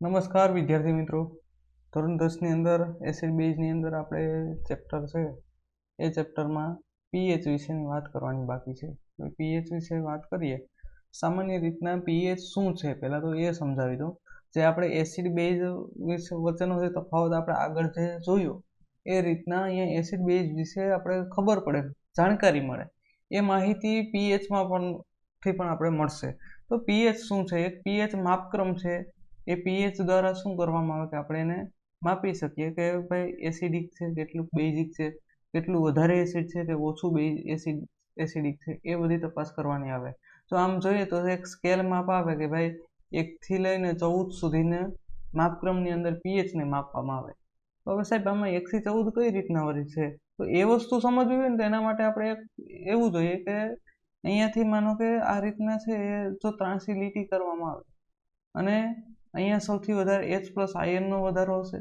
નમસ્કાર, વિદ્યાર્થી મિત્રો. ધોરણ દસની અંદર એસિડ બેઝની અંદર આપણે ચેપ્ટર છે. એ ચેપ્ટરમાં પીએચ વિશેની વાત કરવાની બાકી છે. પીએચ વિશે વાત કરીએ. સામાન્ય રીતના પીએચ શું છે? પહેલાં તો એ સમજાવી દઉં. જે આપણે એસિડ બેઝ વિશે વચ્ચેનો જે તફાવત આપણે આગળ જે જોયો, એ રીતના અહીંયા એસિડ બેઝ વિશે આપણે ખબર પડે, જાણકારી મળે. એ માહિતી પીએચમાં પણ થી પણ આપણે મળશે. તો પીએચ શું છે? એક પીએચ માપક્રમ છે. એ પીએચ દ્વારા શું કરવામાં આવે કે આપણે એને માપી શકીએ કે ભાઈ એસિડિક છે, કેટલું બેઝિક છે, કેટલું વધારે એસિડ છે કે ઓછું બે એસિડ એસિડિક છે, એ બધી તપાસ કરવાની આવે. તો આમ જોઈએ તો એક સ્કેલ માપ આવે કે ભાઈ એકથી લઈને ચૌદ સુધીને માપક્રમની અંદર પીએચને માપવામાં આવે. તો હવે સાહેબ, આમાં એકથી ચૌદ કઈ રીતના વળી છે? તો એ વસ્તુ સમજવી હોય ને તો એના માટે આપણે એવું જોઈએ કે અહીંયાથી માનો કે આ રીતના છે એ જો ત્રાસી લીટી કરવામાં આવે અને અહીંયા સૌથી વધારે એચ પ્લસ આયનનો વધારો હશે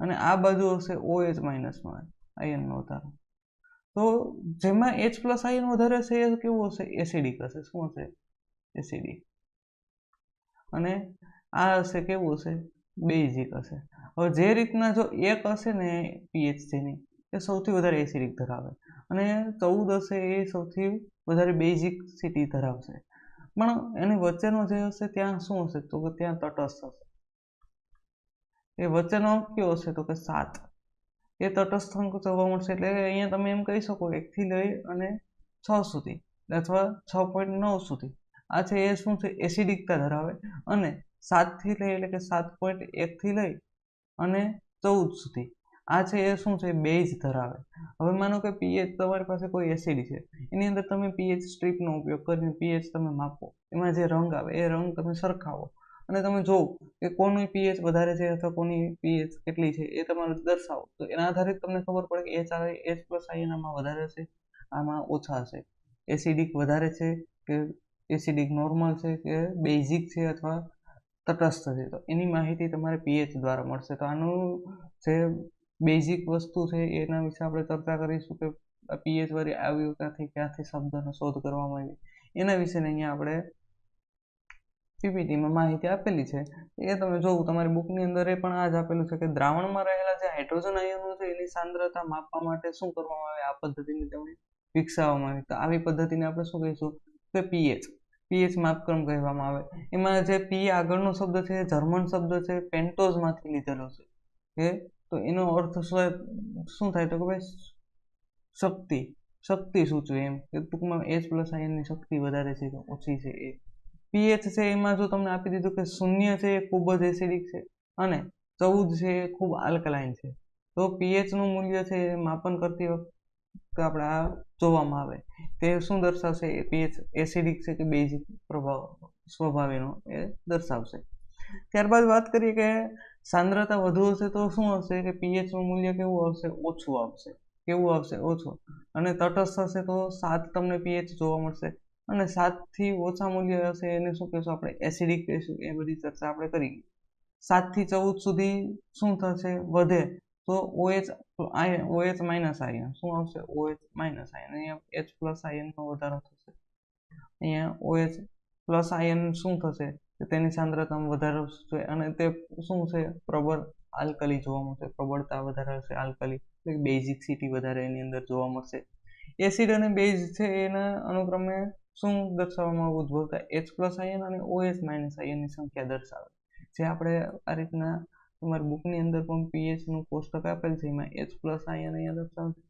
અને આ બાજુ હશે ઓ એચ માઇનસનો આયનનો વધારો. તો જેમાં એચ પ્લસ આયન વધારે હશે એ કેવું હશે? એસિડિક હશે. શું હશે? એસિડિક અને આ હશે કેવું હશે? બેઝિક હશે. હવે જે રીતના જો એક હશે ને પીએચસીની એ સૌથી વધારે એસિડિક ધરાવે. અને ચૌદ હશે એ સૌથી વધારે બેઝિક સિટી ધરાવશે. પણ એની વચ્ચેનો જે હશે ત્યાં શું હશે? તો કે ત્યાં તટસ્થ હશે. એ વચ્ચેનો કયો હશે? તો કે સાત. એ તટસ્થ અંક જોવા મળશે એટલે અહીંયા તમે એમ કહી શકો એકથી લઈ અને છ સુધી અથવા છ પોઈન્ટ નવ સુધી. આ છે એ શું છે? એસિડિકતા ધરાવે અને સાતથી લઈ એટલે કે સાત પોઈન્ટ એકથી લઈ અને ચૌદ સુધી. આ છે, એ શું છે બેઝ ધરાવે. હવે માનો કે પીએચ તમારી પાસે કોઈ એસિડ છે, એની અંદર તમે પીએચ સ્ટ્રીપનો ઉપયોગ કરીને પીએચ તમે માપો. એમાં જે રંગ આવે, એ રંગ તમે સરખાવો. અને તમે જોવો કે કોનું પીએચ વધારે છે અથવા કોની પીએચ કેટલી છે, એ તમારે દર્શાવો. તો એના આધારે તમને ખબર પડે કે એચ આવે એચ પ્લસ એનામાં વધારે છે, આમાં ઓછા છે એસિડિક વધારે છે કે એસિડિક નોર્મલ છે કે બેઝિક છે અથવા તટસ્થ છે. તો એની માહિતી તમારે પીએચ દ્વારા મળશે. તો આનું જે બેઝિક વસ્તુ છે, એના વિશે આપણે ચર્ચા કરીશું કે પીએચ વરી આવ્યું ક્યાંથી ક્યાંથી શબ્દનો શોધ કરવામાં આવી એના વિશે અહીંયા આપણે પીપીટીમાં માહિતી આપેલી છે. એ તમે જોવું, તમારી બુકની અંદર એ પણ આ જ આપેલું છે કે દ્રાવણમાં રહેલા જે હાઇડ્રોજન આયનો છે, એની સાંદ્રતા માપવા માટે શું કરવામાં આવે, આ પદ્ધતિને તેમણે વિકસાવવામાં આવી. તો આવી પદ્ધતિને આપણે શું કહીશું કે પીએચ. પીએચ માપક્રમ કહેવામાં આવે. એમાં જે પી આગળનો શબ્દ છે, જર્મન શબ્દ છે, પેન્ટોઝમાંથી લીધેલો છે. કે તો એનો અર્થ શું થાય? તો કે ભાઈ શક્તિ શક્તિ સૂચવે એમ? કે ટૂંકમાં એચ પ્લસ આયનની શક્તિ વધારે છે કે ઓછી છે એ. પીએચ છે એમાં જો તમને આપી દીધું કે શૂન્ય છે એ ખૂબ જ એસિડિક છે અને ચૌદ છે એ ખૂબ આલ્કલાઇન છે. તો પીએચનું મૂલ્ય છે એ માપન કરતી વખતે આપણે આ જોવામાં આવે. તે શું દર્શાવશે? એ પીએચ એસિડિક છે કે બેઝિક પ્રભાવ સ્વભાવેનો એ દર્શાવશે. ત્યારબાદ વાત કરીએ કે સાંદ્રતા વધુ હશે તો શું હશે કે પીએચનું મૂલ્ય કેવું આવશે? ઓછું આવશે. કેવું આવશે? ઓછું. અને તટસ્થ હશે તો સાત તમને પીએચ જોવા મળશે. અને સાતથી ઓછા મૂલ્ય હશે એને શું કહેશું આપણે? એસિડિક કહીશું. એ બધી ચર્ચા આપણે કરી. સાતથી ચૌદ સુધી શું થશે? વધે. તો ઓએચ ઓએચ માઇનસ આયન. શું આવશે? OH minus ion. અહીંયા એચ પ્લસ આયનનો વધારો થશે. અહીંયા ઓએચ પ્લસ આયન શું થશે? તેની સાંદ્રતામાં વધારો છે અને તે શું છે? પ્રબળ આલ્કલી જોવા મળશે. પ્રબળતા વધારે હશે આલ્કલી. બેઝિક સિટી વધારે એની અંદર જોવા મળશે. એસિડ અને બેઝ છે એના અનુક્રમે શું દર્શાવવામાં ઉદ્ભવતા એચ પ્લસ આયન અને ઓએચ માઇનસ આયનની સંખ્યા દર્શાવે. જે આપણે આ રીતના તમારી બુકની અંદર પણ પીએચનું કોષ્ટક આપેલ છે, એમાં એચ પ્લસ આયન અહીંયા દર્શાવશે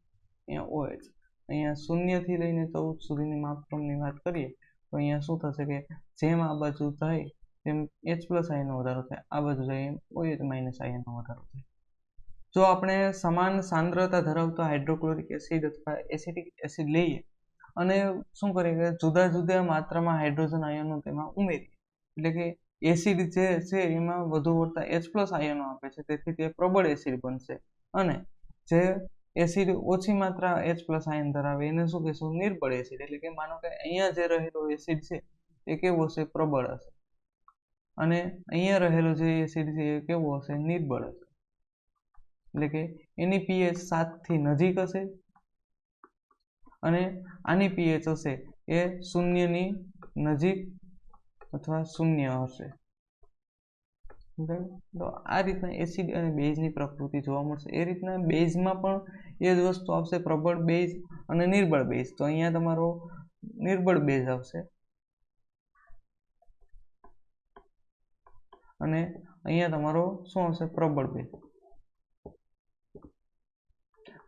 અહીંયા ઓએચ અહીંયા શૂન્યથી લઈને ચૌદ સુધીની માપક્રમની વાત કરીએ તો અહીંયા શું થશે કે જેમ આ બાજુ થાય તેમ એચ પ્લસ આઈનો વધારો થાય. આ બાજુ જાય એમ ઓએચ માઇનસ આયનનો વધારો થાય. જો આપણે સમાન સાંદ્રતા ધરાવતા હાઇડ્રોક્લોરિક એસિડ અથવા એસિડિક એસિડ લઈએ, અને શું કરીએ કે જુદા જુદા માત્રામાં હાઇડ્રોજન આયનો તેમાં ઉમેરીએ. એટલે કે એસિડ જે છે એમાં વધુ પડતા એચ પ્લસ આયનો આપે છે, તેથી તે પ્રબળ એસિડ બનશે. અને જે એસિડ ઓછી માત્રા એચ પ્લસ આયન ધરાવે એને શું કહેશું નિર્બળ એસિડ એટલે કે માનો કે અહીંયા જે રહેલો એસિડ છે એ કેવો હશે પ્રબળ હશે અને અહીંયા રહેલો જે એસિડ છે એ કેવો હશે નિર્બળ હશે એટલે કે એની પીએચ સાતથી નજીક હશે અને આની પીએચ હશે એ શૂન્યની નજીક અથવા શૂન્ય હશે તો આ રીતના એસિડ અને બેઝની પ્રકૃતિ જોવા મળશે. એ રીતના બેઝમાં પણ એ જ વસ્તુ આવશે, પ્રબળ બેઝ અને નિર્બળ બેઝ તો અહીંયા તમારો નિર્બળ બેઝ આવશે. અને અહીંયા તમારો શું આવશે? પ્રબળ બેઝ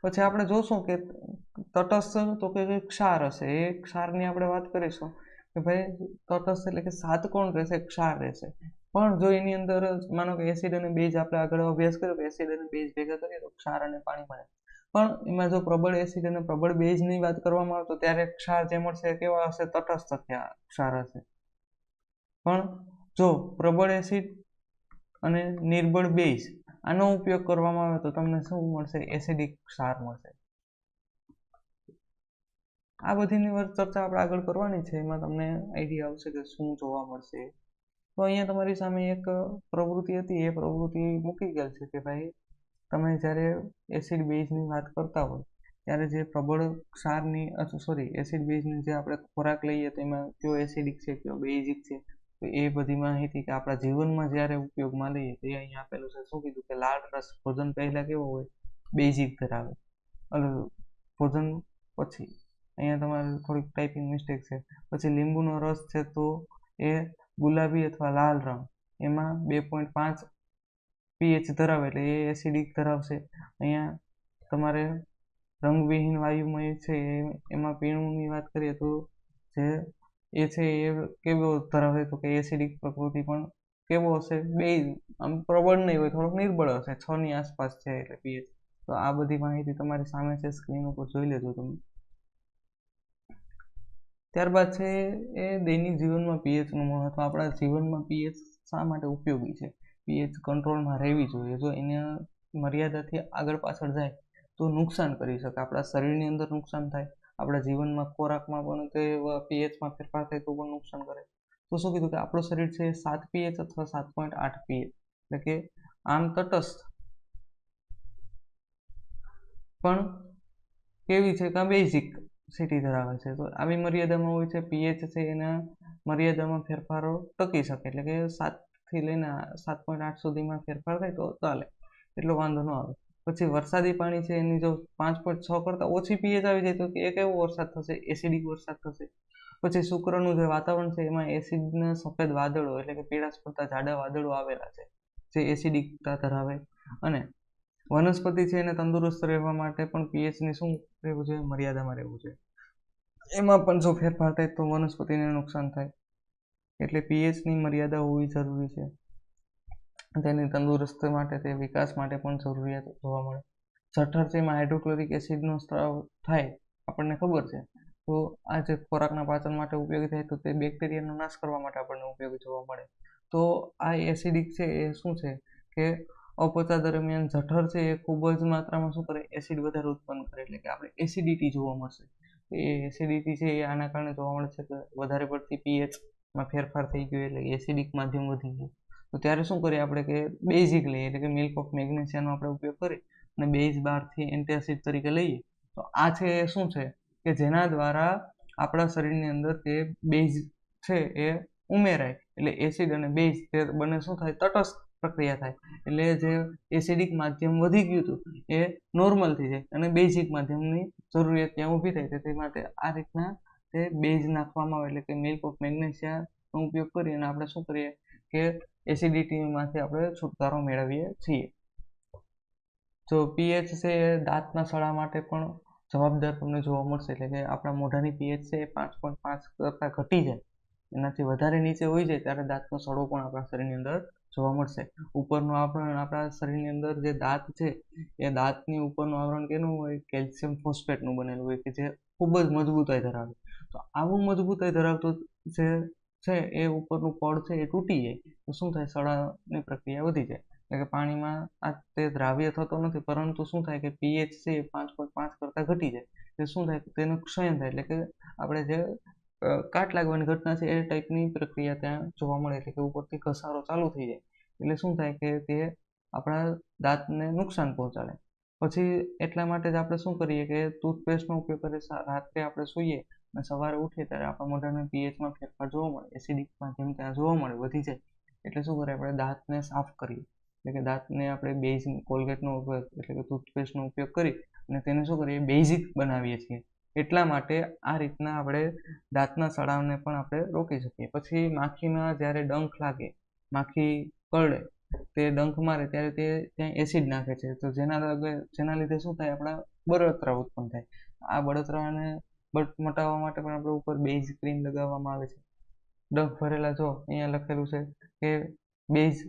પછી આપણે જોશું કે તટસ્થ તો કે ક્ષાર હશે. એ ક્ષારની આપણે વાત કરીશું કે ભાઈ તટસ્થ એટલે કે સાત કોણ રહેશે? ક્ષાર રહેશે. પણ જો એની અંદર માનો કે એસિડ અને બેઝ આપણે આગળ અભ્યાસ કર્યો કે એસિડ અને બેઝ ભેગા કરીએ તો ક્ષાર અને પાણી મળે. પણ એમાં જો પ્રબળ એસિડ અને પ્રબળ બેઝની વાત કરવામાં આવે તો ત્યારે ક્ષાર જે મળશે કેવા હશે? તટસ્થ ક્ષાર હશે. પણ જો પ્રબળ એસિડ અને નિર્બળ બેઝ આનો ઉપયોગ કરવામાં આવે તો તમને શું મળશે? એસિડિક ક્ષાર મળશે. આ બધીની ચર્ચા આપણે આગળ કરવાની છે. એમાં તમને આઈડિયા આવશે કે શું જોવા મળશે. તો અહીંયા તમારી સામે એક પ્રવૃત્તિ હતી, એ પ્રવૃત્તિ મૂકી ગયેલ છે કે ભાઈ તમે જ્યારે એસિડ બેઝની વાત કરતા હોય, ત્યારે જે પ્રબળ ક્ષારની સોરી એસિડ બેઝની જે આપણે ખોરાક લઈએ તેમાં કયો એસિડિક છે, કયો બેઝિક છે, તો એ બધી માહિતી કે આપણા જીવનમાં જ્યારે ઉપયોગમાં લઈએ તે અહીંયા આપેલું છે. શું કીધું કે લાળ રસ ભોજન પહેલાં કેવો હોય? બેઝિક ધરાવે. ભોજન પછી, અહીંયા તમારે થોડીક ટાઈપિંગ મિસ્ટેક છે. પછી લીંબુનો રસ છે તો એ ગુલાબી અથવા લાલ રંગ. એમાં બે પોઈન્ટ પાંચ પીએચ ધરાવે એટલે એ એસિડિક ધરાવશે. અહીંયા તમારે રંગવિહીન વાયુમય છે એમાં પીણુંની વાત કરીએ તો જે એ છે એ કેવો ધરાવે તો કે એસિડિક પ્રકૃતિ પણ કેવો હશે? બે આમ પ્રબળ નહીં હોય, થોડોક નિર્બળ હશે. છ ની આસપાસ છે એટલે પીએચ તો આ બધી માહિતી તમારી સામે છે સ્ક્રીન ઉપર જોઈ લેજો તમે. ત્યારબાદ છે એ દૈનિક જીવનમાં પીએચનું મહત્વ. આપણા જીવનમાં પીએચ શા માટે ઉપયોગી છે? પીએચ કંટ્રોલમાં રહેવી જોઈએ. જો એને મર્યાદાથી આગળ પાછળ જાય, તો નુકસાન કરી શકે. આપણા શરીરની અંદર નુકસાન થાય. આપણા જીવનમાં ખોરાકમાં પણ તે પીએચમાં ફેરફાર થાય, તો પણ નુકસાન કરે. તો શું કીધું કે આપણું શરીર છે સાત પીએચ અથવા સાત પોઈન્ટ આઠ પીએચ એટલે કે આમ તટસ્થ. પણ કેવી છે કે બેઝિક સિટી ધરાવે છે. તો આવી મર્યાદામાં હોય છે પીએચ છે એના મર્યાદામાં ફેરફારો ટકી શકે. એટલે કે સાતથી લઈને સાત પોઈન્ટ આઠ સુધીમાં ફેરફાર થાય તો ચાલે. એટલો વાંધો ન આવે. પછી વરસાદી પાણી છે, એની જો પાંચ પોઈન્ટ છ કરતાં ઓછી પીએચ આવી જાય તો એ કેવો વરસાદ થશે? એસિડિક વરસાદ થશે. પછી શુક્રનું જે વાતાવરણ છે, એમાં એસિડના સફેદ વાદળો, એટલે કે પીળા પડતા જાડા વાદળો આવેલા છે, જે એસિડિકતા ધરાવે. અને વનસ્પતિ છે એને તંદુરસ્ત રહેવા માટે પણ પીએચની શું રહેવું જોઈએ? મર્યાદામાં રહેવું જોઈએ. એમાં પણ જો ફેરફાર થાય તો વનસ્પતિને નુકસાન થાય. એટલે પીએચની મર્યાદા હોવી જરૂરી છે. તેની તંદુરસ્ત માટે, તે વિકાસ માટે પણ જરૂરિયાત જોવા મળે. જઠર છે એમાં હાઇડ્રોક્લોરિક એસિડનો સ્ત્રાવ થાય, આપણને ખબર છે. તો આ જે ખોરાકના પાચન માટે ઉપયોગી થાય તો તે બેક્ટેરિયાનો નાશ કરવા માટે આપણને ઉપયોગી જોવા મળે. તો આ એસિડિક છે એ શું છે? કે અપચા દરમિયાન જઠર છે એ ખૂબ જ માત્રામાં શું કરે? એસિડ વધારે ઉત્પન્ન કરે એટલે કે આપણે એસિડિટી જોવા મળશે. એ એસિડિટી છે એ આના કારણે જોવા મળે છે કે વધારે પડતી પીએચમાં ફેરફાર થઈ ગયો એટલે એસિડિક માધ્યમ વધી ગયું. તો ત્યારે શું કરીએ આપણે કે બેઝિક લઈએ, એટલે કે મિલ્ક ઓફ મેગ્નેશિયાનો આપણે ઉપયોગ કરી અને બેઝ બારથી એન્ટેસિડ તરીકે લઈએ. તો આ છે એ શું છે? કે જેના દ્વારા આપણા શરીરની અંદર તે બેઝ છે એ ઉમેરાય. એટલે એસિડ અને બેઝ તે બંને શું થાય? તટસ્થ પ્રક્રિયા થાય. એટલે જે એસિડિક માધ્યમ વધી ગયું હતું, એ નોર્મલ થઈ જાય અને બેઝિક માધ્યમની જરૂરિયાત ત્યાં ઊભી થાય તે માટે આ રીતના તે બેઝ નાખવામાં આવે, એટલે કે મિલ્ક ઓફ મેગ્નેશિયાનો ઉપયોગ કરી અને આપણે શું કરીએ કે એસિડિટીમાંથી આપણે છુટકારો મેળવીએ છીએ. જો પીએચ છે એ દાંતના સડા માટે પણ જવાબદાર તમને જોવા મળશે, એટલે કે આપણા મોઢાની પીએચ છે એ પાંચ પોઈન્ટ પાંચ કરતાં ઘટી જાય. એનાથી વધારે નીચે હોઈ જાય, ત્યારે દાંતનો સડો પણ આપણા શરીરની અંદર જોવા મળશે. ઉપરનું આવરણ આપણા શરીરની અંદર જે દાંત છે, એ દાંતની ઉપરનું આવરણ કેનું હોય? કેલ્શિયમ ફોસ્ફેટનું બનેલું હોય કે જે ખૂબ જ મજબૂતાઈ ધરાવે. તો આવું મજબૂતાઈ ધરાવતું જે છે, એ ઉપરનું પડ છે, એ તૂટી જાય. તો શું થાય? સડાની પ્રક્રિયા વધી જાય. એટલે કે પાણીમાં આ તે દ્રાવ્ય થતો નથી, પરંતુ શું થાય કે પીએચ છે એ પાંચ પોઈન્ટ પાંચ કરતાં ઘટી જાય. એટલે શું થાય? તેનું ક્ષયન થાય. એટલે કે આપણે જે કાટ લાગવાની ઘટના છે એ ટાઈપની પ્રક્રિયા ત્યાં જોવા મળે એટલે કે ઉપરથી ઘસારો ચાલુ થઈ જાય. એટલે શું થાય કે તે આપણા દાંતને નુકસાન પહોંચાડે. પછી એટલા માટે જ આપણે શું કરીએ કે ટૂથપેસ્ટનો ઉપયોગ કરીએ. રાત્રે આપણે સૂઈએ અને સવારે ઉઠીએ ત્યારે આપણા મોઢાના પીએચમાં ફેરફાર જોવા મળે. એસિડિકમાં જેમ ત્યાં જોવા મળે, વધી જાય. એટલે શું કરીએ આપણે દાંતને સાફ કરીએ. એટલે કે દાંતને આપણે બેઝ કોલગેટનો ઉપયોગ, એટલે કે ટૂથપેસ્ટનો ઉપયોગ કરી અને તેને શું કરીએ, બેઝિક બનાવીએ છીએ. એટલા માટે આ રીતના આપણે દાંતના સડાવને પણ આપણે રોકી શકીએ. પછી માખીમાં જ્યારે ડંખ લાગે, માખી કરડે તે ડંખ મારે ત્યારે તે ત્યાં એસિડ નાખે છે. તો જેના લગે, જેના લીધે શું થાય, આપણા બળતરા ઉત્પન્ન થાય. આ બળતરાને બટ મટાવવા માટે પણ આપણે ઉપર બેઝ ક્રીમ લગાવવામાં આવે છે. ડંખ ભરેલા જો, અહીંયા લખેલું છે કે બેઝ,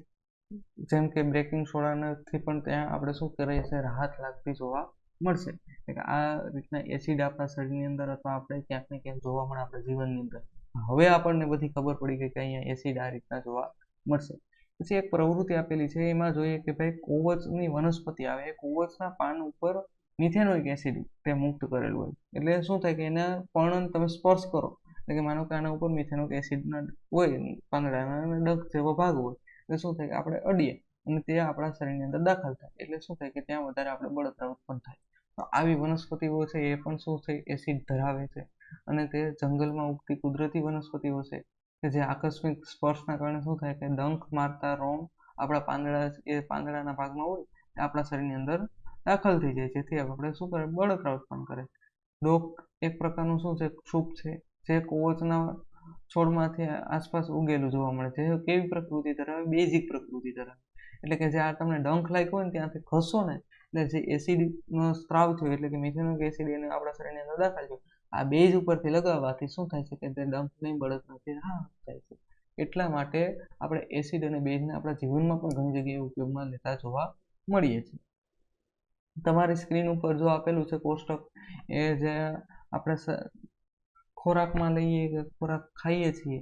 જેમ કે બ્રેકિંગ સોડાનાથી પણ ત્યાં આપણે શું કરીએ છીએ રાહત લાગતી જોવા મળશે. એટલે આ રીતના એસિડ આપણા શરીરની અંદર અથવા આપણે ક્યાંક ને ક્યાંક જોવા મળે આપણા જીવનની અંદર. હવે આપણને બધી ખબર પડી ગઈ કે અહીંયા એસિડ આ રીતના જોવા મળશે. પછી એક પ્રવૃત્તિ આપેલી છે, એમાં જોઈએ કે ભાઈ કોવચની વનસ્પતિ આવે એ કોવચના પાન ઉપર મિથેનોઇક એસિડ તે મુક્ત કરેલું હોય. એટલે શું થાય કે એના પર્ણ તમે સ્પર્શ કરો. એટલે કે માનો કે આના ઉપર મિથેનોઇક એસિડના હોય, પાંદડાના ડગ જેવો ભાગ હોય. એટલે શું થાય કે આપણે અડીએ. અને તે આપણા શરીરની અંદર દાખલ થાય. એટલે શું થાય કે ત્યાં વધારે આપણે બળતરા ઉત્પન્ન થાય. તો આવી વનસ્પતિઓ છે એ પણ શું છે? એસિડ ધરાવે છે. અને તે જંગલમાં ઉગતી કુદરતી વનસ્પતિઓ છે કે જે આકસ્મિક સ્પર્શના કારણે શું થાય કે ડંખ મારતા રોમ આપણા પાંદડા એ પાંદડાના ભાગમાં હોય એ આપણા શરીરની અંદર દાખલ થઈ જાય. જેથી આપણે શું કરે? બળતરા ઉત્પન્ન કરે. ડોક એક પ્રકારનું શું છે? ક્ષુપ છે. જે કોવચના છોડમાંથી આસપાસ ઉગેલું જોવા મળે. છે કેવી પ્રકૃતિ ધરાવે? બેઝિક પ્રકૃતિ ધરાવે. એટલે કે જે આ તમને ડંખ લાગ્યો હોય ને ત્યાંથી ખસો ને, એટલે જે એસિડનો સ્ત્રાવ થયો, એટલે કે મિથેનોક એસિડ એને આપણા શરીરની અંદર દાખલ થયો. આ બેજ ઉપરથી લગાવવાથી શું થાય છે કે તે ડંખની બળતરાથી રાહત થાય છે. એટલા માટે આપણે એસિડ અને બેઝને આપણા જીવનમાં પણ ઘણી જગ્યાએ ઉપયોગમાં લેતા જોવા મળીએ છીએ. તમારી સ્ક્રીન ઉપર જો આપેલું છે કોષ્ટક, એ જે આપણે ખોરાકમાં લઈએ કે ખોરાક ખાઈએ છીએ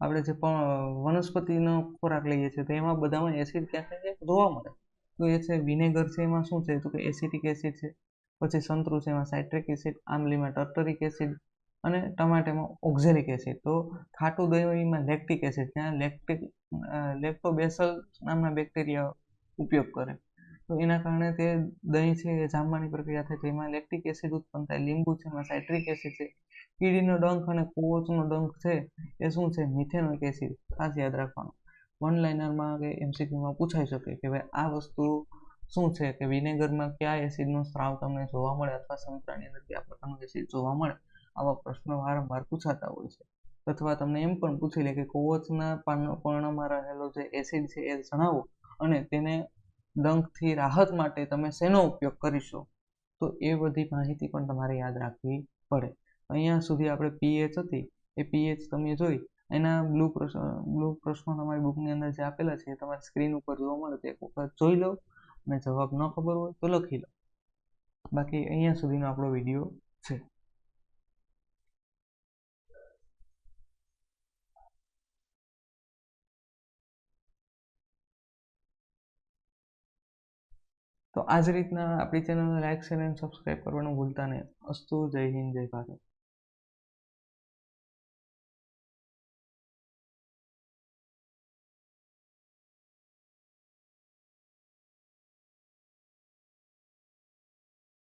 આપણે જે પણ વનસ્પતિનો ખોરાક લઈએ છીએ, તો એમાં બધામાં એસિડ ક્યાંક ક્યાંક જોવા મળે. તો એ છે વિનેગર છે, એમાં શું છે? તો કે એસિટિક એસિડ છે, પછી સંતરું છે, એમાં સાઇટ્રિક એસિડ આંબલીમાં ટર્ટરિક એસિડ અને ટમાટેમાં ઓક્ઝેલિક એસિડ તો ખાટું દહીંમાં લેક્ટિક એસિડ ત્યાં લેક્ટિક લેક્ટોબેસલ નામના બેક્ટેરિયા ઉપયોગ કરે. તો એના કારણે તે દહીં છે એ જામવાની પ્રક્રિયા થાય તેમાં લેક્ટિક એસિડ ઉત્પન્ન થાય, લીંબુ છે, એમાં સાઇટ્રિક એસિડ છે, કીડીનો ડંખ અને કોચનો ડંખ છે, એ શું છે? મિથેનોઇક એસિડ ખાસ યાદ રાખવાનું. વન લાઇનરમાં કે એમસીક્યુમાં પૂછાઈ શકે કે ભાઈ, આ વસ્તુ શું છે? કે વિનેગરમાં કયા એસિડનો સ્ત્રાવ તમને જોવા મળે અથવા સંતરાની અંદર કયા પ્રકારનું એસિડ જોવા મળે? આવા પ્રશ્નો વારંવાર પૂછાતા હોય છે. અથવા તમને એમ પણ પૂછી લે કે કોવચના પર્ણમાં રહેલો જે એસિડ છે એ જણાવો અને તેને ડંખથી રાહત માટે તમે શેનો ઉપયોગ કરીશો? તો એ બધી માહિતી પણ તમારે યાદ રાખવી પડે. અહીંયા સુધી આપણે પીએચ હતી. એ પીએચ તમે જોઈ. એના બ્લુ પ્રશ્ન બ્લુ પ્રશ્નો તમારી બુકની અંદર જે આપેલા છે એ તમારી સ્ક્રીન ઉપર જોવા મળે. તો એક વખત જોઈ લો અને જવાબ ન ખબર હોય તો લખી લો. બાકી અહીંયા સુધીનો આપણો વીડિયો છે. તો આ જ રીતના આપણી ચેનલને લાઇક શેર એન્ડ સબસ્ક્રાઈબ કરવાનું ભૂલતા નહીં. અસ્તુ, જય હિન્દ, જય ભારત.